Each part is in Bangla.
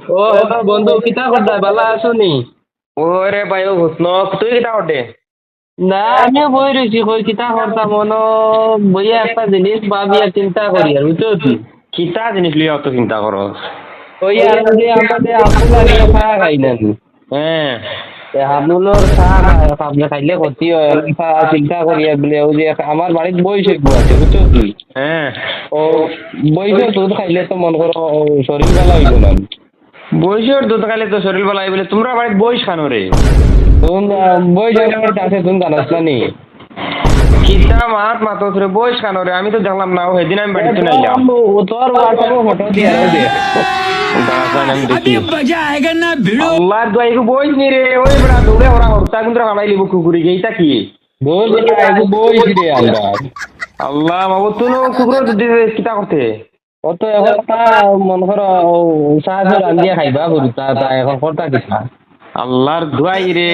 ও বন্ধু কিতা করতা বালা আছো নি? ওরে ভাই ও ঘুষন তুই কিটা করতে না আমিও বই রয়েছি কই কিতা করতাম মনো বইয়া একটা জিনিস ভাবি আর চিন্তা করি আর বুঝছ তুই কিতা জিনিস লিয়ে অত চিন্তা করো ওই আর যে আমাদের আমুল আগে খা খাই না হ্যাঁ আমুলর খা আপনি খাইলে ক্ষতি হয় চিন্তা করি বলে ওই যে আমার বাড়িতে বই শিখব আছে বুঝছ তুই হ্যাঁ ও বইছে দুধ খাইলে তো মন করো শরীর বেলা হইব না বইসর দোতকালে তো শরীর বলে তোমরা বাড়িতে বইস খানো রে। কিতা খানো আমি তো জানলাম না ওই আমি বাড়িতে বইস নি রে ওই ওরা হরতা কিন্তু গেইতা কি বইস রে আল্লাহ। আল্লাহ কুকুর কিতা করতে? ও তো এখন তা মন করো সাহায্য রান্ধিয়া খাইবা করি তা তা এখন করতা কিতা আল্লাহর দোয়াই রে।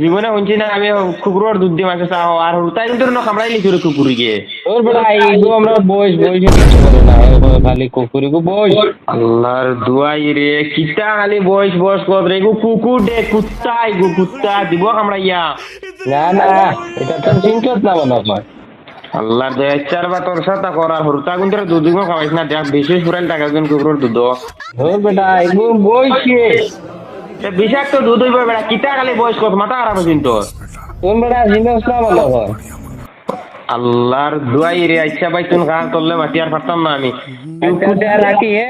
জীবনে শুনছি না আমি কুকুরের দুধ দিয়ে মাছে চাও আর হরতাই কিন্তু না কামড়াই লিখি রে কুকুরি গে তোর বেটা এগো আমরা বইস বইস না খালি কুকুরি গো বইস আল্লাহর দোয়াই রে কিতা খালি বয়স বয়স কত রে গো কুকুর দে কুত্তা গো কুত্তা দিব কামড়াইয়া না না এটা তো চিন্তিত না মনে হয়। আল্লাহর দয়া চার বা তোর সাথে করার হরতা দুধ খাওয়াইস না। দেখ বিশেষ পুরান টাকা কুকুরের দুধ তোর বেটা বইছে। বিষাক্ত দুধ হইব বেড়া কিতা খালি বয়স কত? মাথা খারাপ হয়েছিল তোর তোর বেটা না মনে হয়? আল্লাহর দোয়াই রে আচ্ছা ভাই তুমি গান করলে মাতি আর পারতাম না আমি। রাখি হ্যাঁ